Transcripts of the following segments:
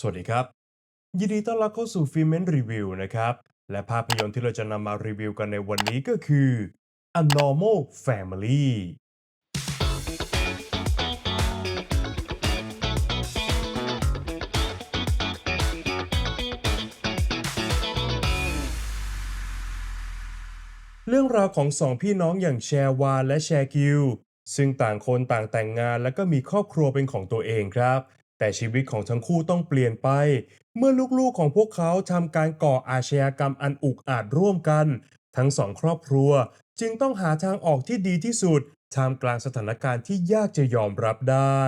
สวัสดีครับ ยินดีต้อนรับเข้าสู่ฟิเมนรีวิวนะครับ และภาพยนตร์ที่เราจะนำมารีวิวกันในวันนี้ก็คือ A Normal Family เรื่องราวของสองพี่น้องอย่างแชร์วานและแชร์กิลซึ่งต่างคนต่างแต่งงานและก็มีครอบครัวเป็นของตัวเองครับ แต่ชีวิตของทั้งคู่ต้องเปลี่ยนไป เมื่อลูกๆของพวกเขาทำการก่ออาชญากรรมอันอุกอาจร่วมกัน ทั้งสองครอบครัว จึงต้องหาทางออกที่ดีที่สุดท่ามกลางสถานการณ์ที่ยากจะยอมรับได้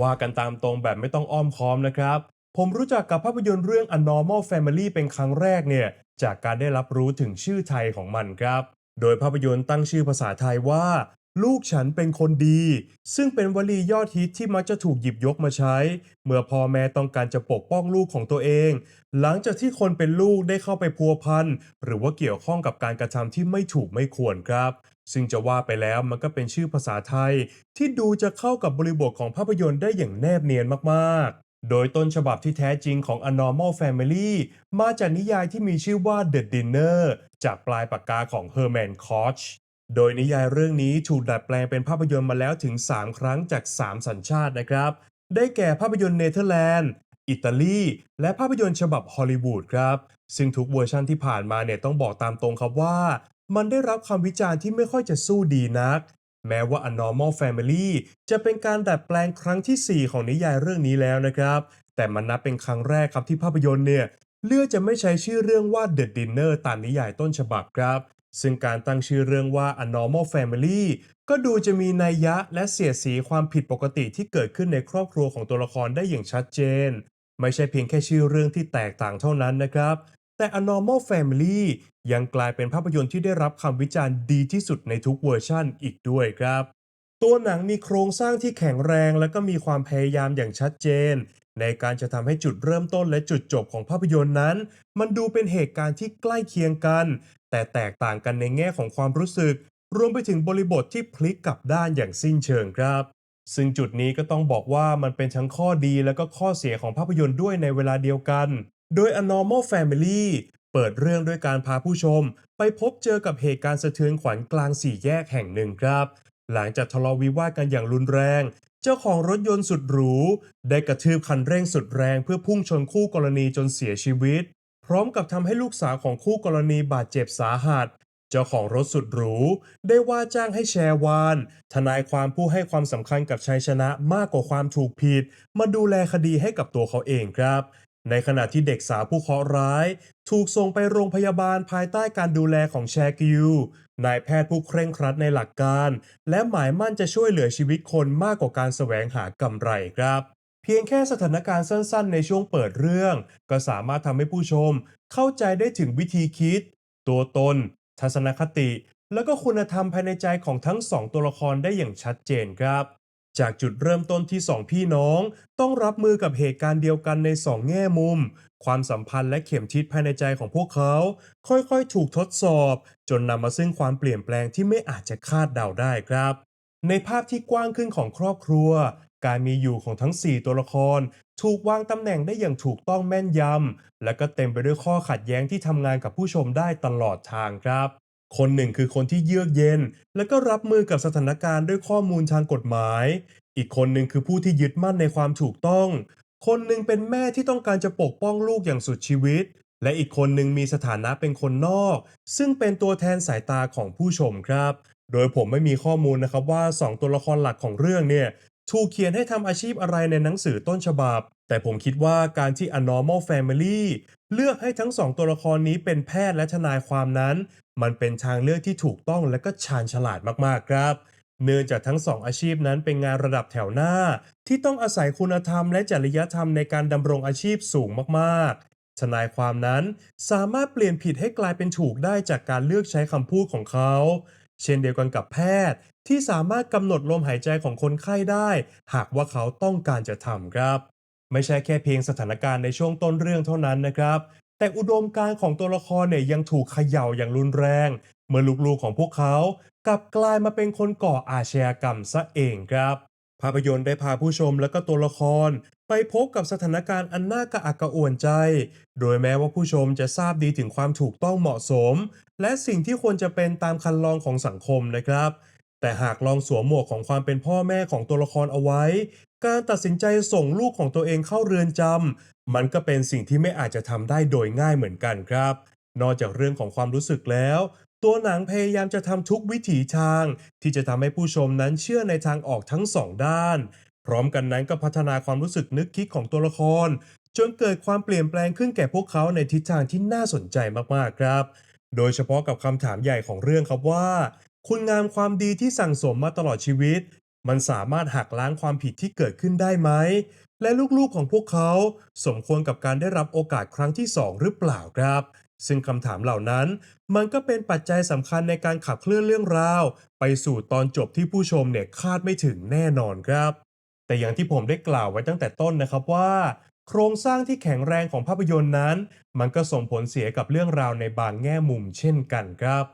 ว่ากันตามตรงแบบไม่ต้องอ้อมค้อมนะครับ ผมรู้จักกับภาพยนตร์เรื่อง A Normal Family เป็นครั้งแรกเนี่ย จากการได้รับรู้ถึงชื่อไทยของมันครับ โดยภาพยนตร์ตั้งชื่อภาษาไทยว่า ลูกฉันเป็นคนดี ซึ่งเป็นวลียอดฮิตที่มักจะถูกหยิบยกมาใช้ เมื่อพ่อแม่ต้องการจะปกป้องลูกของตัวเอง หลังจากที่คนเป็นลูกได้เข้าไปพัวพันหรือว่าเกี่ยวข้องกับการกระทำที่ไม่ถูกไม่ควรครับซึ่งจะว่าไปแล้วมันก็เป็นชื่อภาษาไทย ที่ดูจะเข้ากับบริบทของภาพยนตร์ได้อย่างแนบเนียนมากๆ โดยต้นฉบับที่แท้จริงของ A Normal Family มาจากนิยายที่มีชื่อว่า The Dinner จากปลายปากกาของ Herman Koch โดยนิยายเรื่องนี้ถูกดัดแปลงเป็นภาพยนตร์มาแล้วถึง 3 ครั้งจาก 3 สัญชาตินะครับ ได้แก่ภาพยนตร์เนเธอร์แลนด์ อิตาลี และภาพยนตร์ฉบับฮอลลีวูดครับ ซึ่งทุกเวอร์ชันที่ผ่านมาเนี่ยต้องบอกตามตรงครับว่า มันได้รับคำวิจารณ์ที่ไม่ค่อยจะสู้ดีนัก แม้ว่า A Normal Family จะเป็นการดัดแปลงครั้งที่ 4 ของนิยายเรื่องนี้แล้วนะครับ แต่มันนับเป็นครั้งแรกครับที่ภาพยนตร์เนี่ยเลือกจะไม่ใช้ชื่อเรื่องว่า The Dinner ตามนิยายต้นฉบับครับ ซึ่งการตั้งชื่อเรื่องว่า A Normal Family ก็ดูจะมีนัยยะและเสียดสีความผิดปกติที่เกิดขึ้นในครอบครัวของตัวละครได้อย่างชัดเจน ไม่ใช่เพียงแค่ชื่อเรื่องที่แตกต่างเท่านั้นนะครับ แต่ A Normal Family ยังกลายเป็นภาพยนตร์ที่ได้รับคำวิจารณ์ดีที่สุดในทุกเวอร์ชั่นอีกด้วยครับ ตัวหนังมีโครงสร้างที่แข็งแรงและก็มีความพยายามอย่างชัดเจน ในการจะทำให้จุดเริ่มต้นและจุดจบของภาพยนตร์นั้น มันดูเป็นเหตุการณ์ที่ใกล้เคียงกัน แต่แตกต่างกันในแง่ของความรู้สึก รวมไปถึงบริบทที่พลิกกลับด้านอย่างสิ้นเชิงครับซึ่งจุดนี้ก็ต้องบอกว่ามันเป็นทั้งข้อดีและก็ข้อเสียของภาพยนตร์ด้วยในเวลาเดียวกัน โดย A Normal Family เปิดเรื่องด้วยการพาผู้ชม ไปพบเจอกับเหตุการณ์สะเทือนขวัญกลางสี่แยกแห่งหนึ่งครับ หลังจากทะเลาะวิวาทกันอย่างรุนแรง เจ้าของรถยนต์สุดหรู ได้กระทืบคันเร่งสุดแรงเพื่อพุ่งชนคู่กรณีจนเสียชีวิต พร้อมกับทำให้ลูกสาวของคู่กรณีบาดเจ็บสาหัสเจ้าของรถสุดหรู ได้ว่าจ้างให้แชร์วาน ทนายความผู้ให้ความสำคัญกับชัยชนะมากกว่าความถูกผิด มาดูแลคดีให้กับตัวเขาเองครับ ในขณะที่เด็กสาวผู้เคราะห์ร้าย ถูกส่งไปโรงพยาบาลภายใต้การดูแลของแชกิลนายแพทย์ผู้เคร่งครัดในหลักการ และหมายมั่นจะช่วยเหลือชีวิตคนมากกว่าการแสวงหากำไรครับ เพียงแค่สถานการณ์สั้นๆ ในช่วงเปิดเรื่อง ก็สามารถทำให้ผู้ชม เข้าใจได้ถึงวิธีคิด ตัวตน ทัศนคติ แล้วก็คุณธรรมภายในใจของทั้งสองตัวละครได้อย่างชัดเจนครับ จากจุดเริ่มต้นที่สองพี่น้อง ต้องรับมือกับเหตุการณ์เดียวกันในสองแง่มุม ความสัมพันธ์และเข็มทิศภายในใจของพวกเขา ค่อยๆ ถูกทดสอบ จนนำมาซึ่งความเปลี่ยนแปลงที่ไม่อาจจะคาดเดาได้ครับ ในภาพที่กว้างขึ้นของครอบครัว การมีอยู่ของทั้ง 4 ตัวละคร ถูกวางตำแหน่งได้อย่างถูกต้องแม่นยำและก็เต็มไปด้วยข้อขัดแย้งที่ทำงานกับผู้ชมได้ตลอดทางครับ คนหนึ่งคือคนที่เยือกเย็น และก็รับมือกับสถานการณ์ด้วยข้อมูลทางกฎหมาย อีกคนหนึ่งคือผู้ที่ยึดมั่นในความถูกต้อง คนหนึ่งเป็นแม่ที่ต้องการจะปกป้องลูกอย่างสุดชีวิต และอีกคนหนึ่งมีสถานะเป็นคนนอก ซึ่งเป็นตัวแทนสายตาของผู้ชมครับ โดยผมไม่มีข้อมูลนะครับว่า 2 ตัวละครหลักของเรื่องเนี่ยถูกเขียนให้ทำอาชีพอะไรในหนังสือต้นฉบับ แต่ผมคิดว่าการที่ A Normal Family เลือกให้ทั้งสองตัวละครนี้เป็นแพทย์และทนายความนั้น มันเป็นทางเลือกที่ถูกต้องและก็ชาญฉลาดมากๆครับ เนื่องจากทั้งสองอาชีพนั้นเป็นงานระดับแถวหน้า ที่ต้องอาศัยคุณธรรมและจริยธรรมในการดำรงอาชีพสูงมากๆ ทนายความนั้นสามารถเปลี่ยนผิดให้กลายเป็นถูกได้จากการเลือกใช้คำพูดของเขา เช่นเดียวกันกับแพทย์ที่สามารถกำหนดลมหายใจของคนไข้ได้ หากว่าเขาต้องการจะทำครับ ไม่ใช่แค่เพียงสถานการณ์ในช่วงต้นเรื่องเท่านั้นนะครับ แต่อุดมการณ์ของตัวละครเนี่ยยังถูกเขย่าอย่างรุนแรง เมื่อลูกๆของพวกเขากลับกลายมาเป็นคนก่ออาชญากรรมซะเองครับ ภาพยนตร์ได้พาผู้ชมและก็ตัวละคร ไปพบกับสถานการณ์อันน่ากระอักกระอ่วนใจ โดยแม้ว่าผู้ชมจะทราบดีถึงความถูกต้องเหมาะสม และสิ่งที่ควรจะเป็นตามคันลองของสังคมนะครับแต่หากลองสวมหมวกของความเป็นพ่อแม่ของตัวละครเอาไว้ การตัดสินใจส่งลูกของตัวเองเข้าเรือนจำมันก็เป็นสิ่งที่ไม่อาจจะทำได้โดยง่ายเหมือนกันครับ นอกจากเรื่องของความรู้สึกแล้ว ตัวหนังพยายามจะทำทุกวิถีทาง ที่จะทำให้ผู้ชมนั้นเชื่อในทางออกทั้งสองด้าน พร้อมกันนั้นก็พัฒนาความรู้สึกนึกคิดของตัวละคร จนเกิดความเปลี่ยนแปลงขึ้นแก่พวกเขาในทิศทางที่น่าสนใจมากๆครับ โดยเฉพาะกับคำถามใหญ่ของเรื่องครับว่า คุณงามความดีที่สั่งสมมาตลอดชีวิต มันสามารถหักล้างความผิดที่เกิดขึ้นได้ไหม และลูกๆของพวกเขาสมควรกับการได้รับโอกาสครั้งที่สองหรือเปล่าครับ ซึ่งคำถามเหล่านั้น มันก็เป็นปัจจัยสำคัญในการขับเคลื่อนเรื่องราว ไปสู่ตอนจบที่ผู้ชมเนี่ยคาดไม่ถึงแน่นอนครับ แต่อย่างที่ผมได้กล่าวไว้ตั้งแต่ต้นนะครับว่า โครงสร้างที่แข็งแรงของภาพยนตร์นั้น มันก็ส่งผลเสียกับเรื่องราวในบางแง่มุมเช่นกันครับ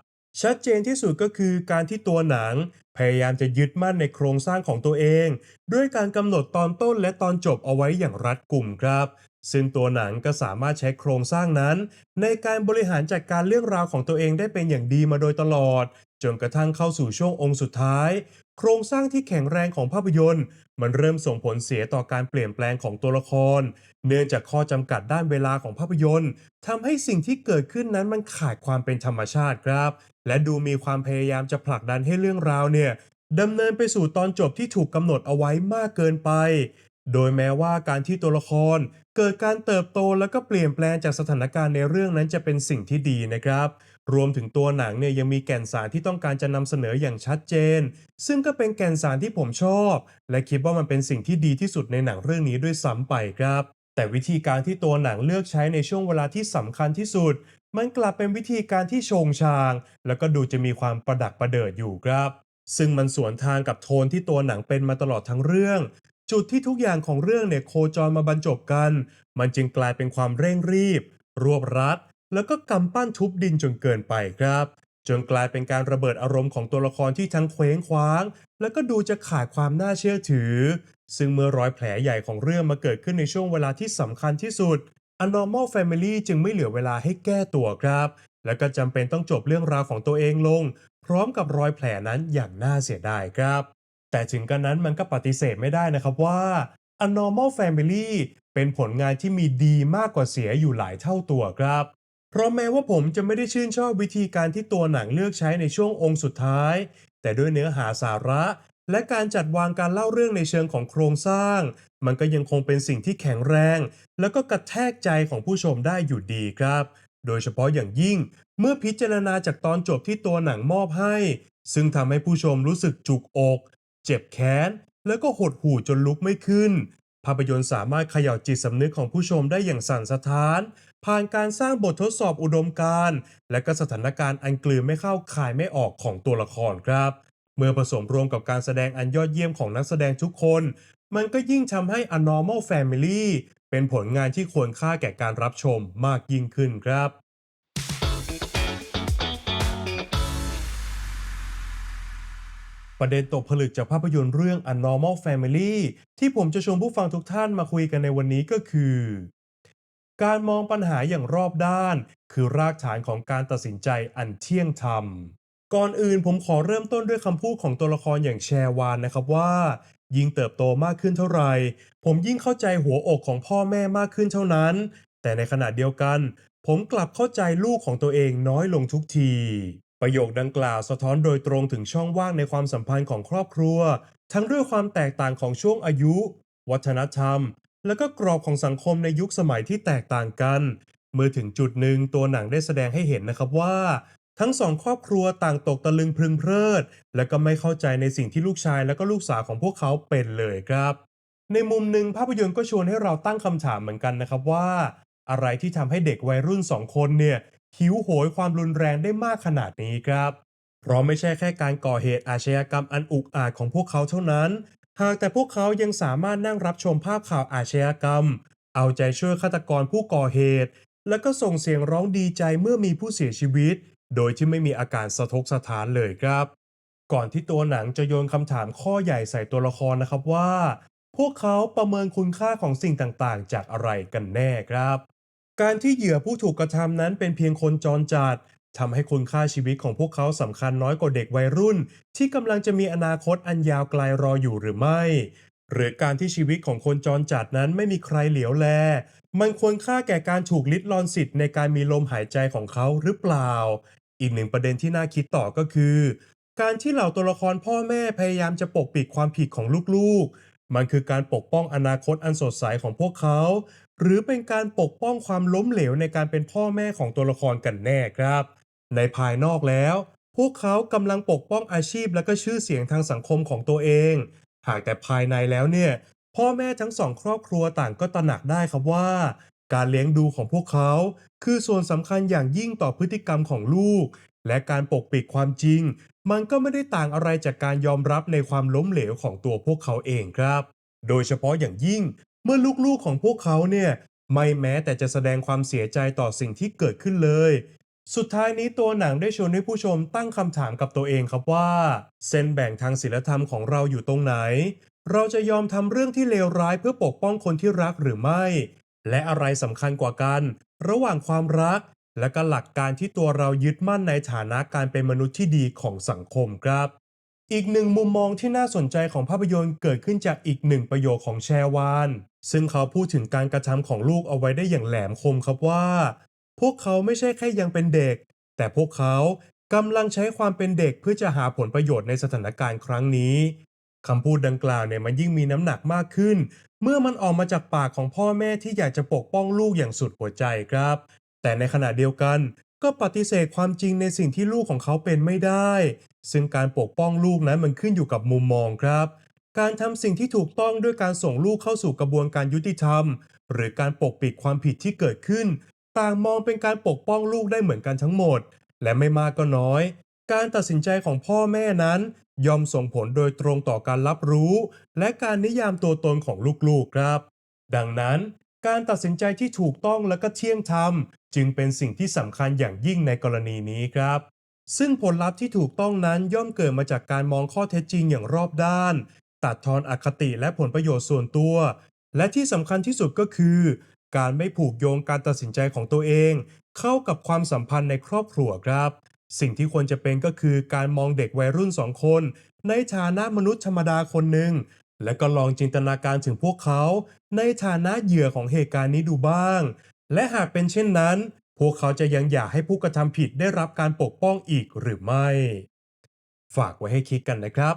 ชัดเจนที่สุดก็คือการที่ตัวหนัง พยายามจะยึดมั่นในโครงสร้างของตัวเอง ด้วยการกำหนดตอนต้นและตอนจบเอาไว้อย่างรัดกุมครับ ซึ่งตัวหนังก็สามารถใช้โครงสร้างนั้น ในการบริหารจัดการเรื่องราวของตัวเองได้เป็นอย่างดีมาโดยตลอด จนกระทั่งเข้าสู่ช่วงองค์สุดท้าย โครงสร้างที่แข็งแรงของภาพยนตร์ มันเริ่มส่งผลเสียต่อการเปลี่ยนแปลงของตัวละคร เนื่องจากข้อจำกัดด้านเวลาของภาพยนตร์ทำให้สิ่งที่เกิดขึ้นนั้นมันขาดความเป็นธรรมชาติครับ และดูมีความพยายามจะผลักดันให้เรื่องราวเนี่ยดำเนินไปสู่ตอนจบที่ถูกกำหนดเอาไว้มากเกินไป โดยแม้ว่าการที่ตัวละคร เกิดการเติบโตแล้วก็เปลี่ยนแปลงจากสถานการณ์ในเรื่องนั้นจะเป็นสิ่งที่ดีนะครับ รวมถึงตัวหนังเนี่ยยังมีแก่นสารที่ต้องการจะนำเสนออย่างชัดเจน ซึ่งก็เป็นแก่นสารที่ผมชอบ และคิดว่ามันเป็นสิ่งที่ดีที่สุดในหนังเรื่องนี้ด้วยซ้ำไปครับ แต่วิธีการที่ตัวหนังเลือกใช้ในช่วงเวลาที่สำคัญที่สุด มันกลับเป็นวิธีการที่ชงชาง แล้วก็ดูจะมีความประดักประเดิดอยู่ครับ ซึ่งมันสวนทางกับโทนที่ตัวหนังเป็นมาตลอดทั้งเรื่องจุดที่ทุกอย่างของเรื่องเนี่ยโคจรมาบรรจบกัน มันจึงกลายเป็นความเร่งรีบ รวบรัด แล้วก็กำปั้นทุบดินจนเกินไปครับ จนกลายเป็นการระเบิดอารมณ์ของตัวละครที่ทั้งเคว้งคว้าง แล้วก็ดูจะขาดความน่าเชื่อถือ ซึ่งเมื่อรอยแผลใหญ่ของเรื่องมาเกิดขึ้นในช่วงเวลาที่สำคัญที่สุด A Normal Family จึงไม่เหลือเวลาให้แก้ตัวครับ แล้วก็จำเป็นต้องจบเรื่องราวของตัวเองลง พร้อมกับรอยแผลนั้นอย่างน่าเสียดายครับ แต่ถึงกันนั้นมันก็ปฏิเสธไม่ได้นะครับว่า A Normal Family เป็นผลงานที่มีดีมากกว่าเสียอยู่หลายเท่าตัวครับ เพราะแม้ว่าผมจะไม่ได้ชื่นชอบวิธีการที่ตัวหนังเลือกใช้ในช่วงองค์สุดท้าย แต่ด้วยเนื้อหาสาระ และการจัดวางการเล่าเรื่องในเชิงของโครงสร้าง มันก็ยังคงเป็นสิ่งที่แข็งแรง แล้วก็กระแทกใจของผู้ชมได้อยู่ดีครับ โดยเฉพาะอย่างยิ่ง เมื่อพิจารณาจากตอนจบที่ตัวหนังมอบให้ ซึ่งทำให้ผู้ชมรู้สึกจุกอก เจ็บแค้น แล้วก็หดหู่จนลุกไม่ขึ้นภาพยนตร์สามารถเขย่าจิตสำนึกของผู้ชมได้อย่างสั่นสะท้าน ผ่านการสร้างบททดสอบอุดมการณ์ และก็สถานการณ์อันกลืนไม่เข้าคายไม่ออกของตัวละครครับ เมื่อผสมรวมกับการแสดงอันยอดเยี่ยมของนักแสดงทุกคน มันก็ยิ่งทำให้ A Normal Family เป็นผลงานที่ควรค่าแก่การรับชมมากยิ่งขึ้นครับประเด็นตกผลึกจากภาพยนตร์เรื่อง A Normal Family ที่ผมจะชวนผู้ฟังทุกท่านมาคุยกันในวันนี้ก็คือ การมองปัญหาอย่างรอบด้าน คือรากฐานของการตัดสินใจอันเที่ยงธรรม ก่อนอื่นผมขอเริ่มต้นด้วยคำพูดของตัวละครอย่างแชร์วานนะครับว่า ยิ่งเติบโตมากขึ้นเท่าไหร่ผมยิ่งเข้าใจหัวอกของพ่อแม่มากขึ้นเท่านั้น แต่ในขณะเดียวกัน ผมกลับเข้าใจลูกของตัวเองน้อยลงทุกที ประโยคดังกล่าวสะท้อนโดยตรงถึงช่องว่างในความสัมพันธ์ของครอบครัว ทั้งด้วยความแตกต่างของช่วงอายุ วัฒนธรรม และก็กรอบของสังคมในยุคสมัยที่แตกต่างกัน เมื่อถึงจุดหนึ่งตัวหนังได้แสดงให้เห็นนะครับว่า ทั้งสองครอบครัวต่างตกตะลึงพึงเพริด และก็ไม่เข้าใจในสิ่งที่ลูกชายและก็ลูกสาวของพวกเขาเป็นเลยครับ ในมุมหนึ่งภาพยนตร์ก็ชวนให้เราตั้งคำถามเหมือนกันนะครับว่า อะไรที่ทำให้เด็กวัยรุ่นสองคนเนี่ยหิวโหยความรุนแรงได้มากขนาดนี้ครับ เพราะไม่ใช่แค่การก่อเหตุอาชญากรรมอันอุกอาจของพวกเขาเท่านั้น หากแต่พวกเขายังสามารถนั่งรับชมภาพข่าวอาชญากรรม เอาใจช่วยฆาตกรผู้ก่อเหตุ แล้วก็ส่งเสียงร้องดีใจเมื่อมีผู้เสียชีวิต โดยที่ไม่มีอาการสะทกสะท้านเลยครับ ก่อนที่ตัวหนังจะโยนคำถามข้อใหญ่ใส่ตัวละครนะครับว่า พวกเขาประเมินคุณค่าของสิ่งต่างๆ จากอะไรกันแน่ครับ การที่เหยื่อผู้ถูกกระทำนั้นเป็นเพียงคนจรจัด ทำให้คุณค่าชีวิตของพวกเขาสำคัญน้อยกว่าเด็กวัยรุ่น ที่กำลังจะมีอนาคตอันยาวไกลรออยู่หรือไม่ หรือการที่ชีวิตของคนจรจัดนั้นไม่มีใครเหลียวแล มันควรค่าแก่การถูกลิดรอนสิทธิ์ในการมีลมหายใจของเขาหรือเปล่า อีกหนึ่งประเด็นที่น่าคิดต่อก็คือ การที่เหล่าตัวละครพ่อแม่พยายามจะปกปิดความผิดของลูกๆ มันคือการปกป้องอนาคตอันสดใสของพวกเขา หรือเป็นการปกป้องความล้มเหลวในการเป็นพ่อแม่ของตัวละครกันแน่ครับ ในภายนอกแล้ว พวกเขากำลังปกป้องอาชีพและก็ชื่อเสียงทางสังคมของตัวเอง หากแต่ภายในแล้วเนี่ย พ่อแม่ทั้งสองครอบครัวต่างก็ตระหนักได้ครับว่า การเลี้ยงดูของพวกเขา คือส่วนสำคัญอย่างยิ่งต่อพฤติกรรมของลูก และการปกปิดความจริง มันก็ไม่ได้ต่างอะไรจากการยอมรับในความล้มเหลวของตัวพวกเขาเองครับ โดยเฉพาะอย่างยิ่ง เมื่อลูกๆของพวกเขาเนี่ยไม่แม้แต่จะแสดงความเสียใจต่อสิ่งที่เกิดขึ้นเลย สุดท้ายนี้ตัวหนังได้ชวนให้ผู้ชมตั้งคำถามกับตัวเองครับว่า เส้นแบ่งทางศีลธรรมของเราอยู่ตรงไหน เราจะยอมทำเรื่องที่เลวร้ายเพื่อปกป้องคนที่รักหรือไม่ และอะไรสำคัญกว่ากัน ระหว่างความรัก และก็หลักการที่ตัวเรายึดมั่นในฐานะการเป็นมนุษย์ที่ดีของสังคมครับ อีกหนึ่งมุมมองที่น่าสนใจของภาพยนตร์เกิดขึ้นจากอีกหนึ่งประโยคของแชวาน ซึ่งเขาพูดถึงการกระทำของลูกเอาไว้ได้อย่างแหลมคมครับว่า พวกเขาไม่ใช่แค่ยังเป็นเด็ก แต่พวกเขากำลังใช้ความเป็นเด็กเพื่อจะหาผลประโยชน์ในสถานการณ์ครั้งนี้คำพูดดังกล่าวเนี่ยมันยิ่งมีน้ำหนักมากขึ้น เมื่อมันออกมาจากปากของพ่อแม่ที่อยากจะปกป้องลูกอย่างสุดหัวใจครับ แต่ในขณะเดียวกันก็ปฏิเสธความจริงในสิ่งที่ลูกของเขาเป็นไม่ได้ ซึ่งการปกป้องลูกนั้นมันขึ้นอยู่กับมุมมองครับ การทำสิ่งที่ถูกต้องด้วยการส่งลูกเข้าสู่กระบวนการยุติธรรม หรือการปกปิดความผิดที่เกิดขึ้น ต่างมองเป็นการปกป้องลูกได้เหมือนกันทั้งหมด และไม่มากก็น้อย การตัดสินใจของพ่อแม่นั้น ย่อมส่งผลโดยตรงต่อการรับรู้ และการนิยามตัวตนของลูกๆครับ ดังนั้น การตัดสินใจที่ถูกต้องและก็เที่ยงธรรม จึงเป็นสิ่งที่สำคัญอย่างยิ่งในกรณีนี้ครับ ซึ่งผลลัพธ์ที่ถูกต้องนั้นย่อมเกิดมาจากการมองข้อเท็จจริงอย่างรอบด้าน ตัดทอนอคติและผลประโยชน์ส่วนตัว และที่สำคัญที่สุดก็คือ การไม่ผูกโยงการตัดสินใจของตัวเอง เข้ากับความสัมพันธ์ในครอบครัวครับ สิ่งที่ควรจะเป็นก็คือการมองเด็กวัยรุ่นสองคน ในฐานะมนุษย์ธรรมดาคนหนึ่งและก็ลองจินตนาการถึงพวกเขา ในฐานะเหยื่อของเหตุการณ์นี้ดูบ้าง และหากเป็นเช่นนั้น พวกเขาจะยังอยากให้ผู้กระทำผิดได้รับการปกป้องอีกหรือไม่ ฝากไว้ให้คิดกันนะครับ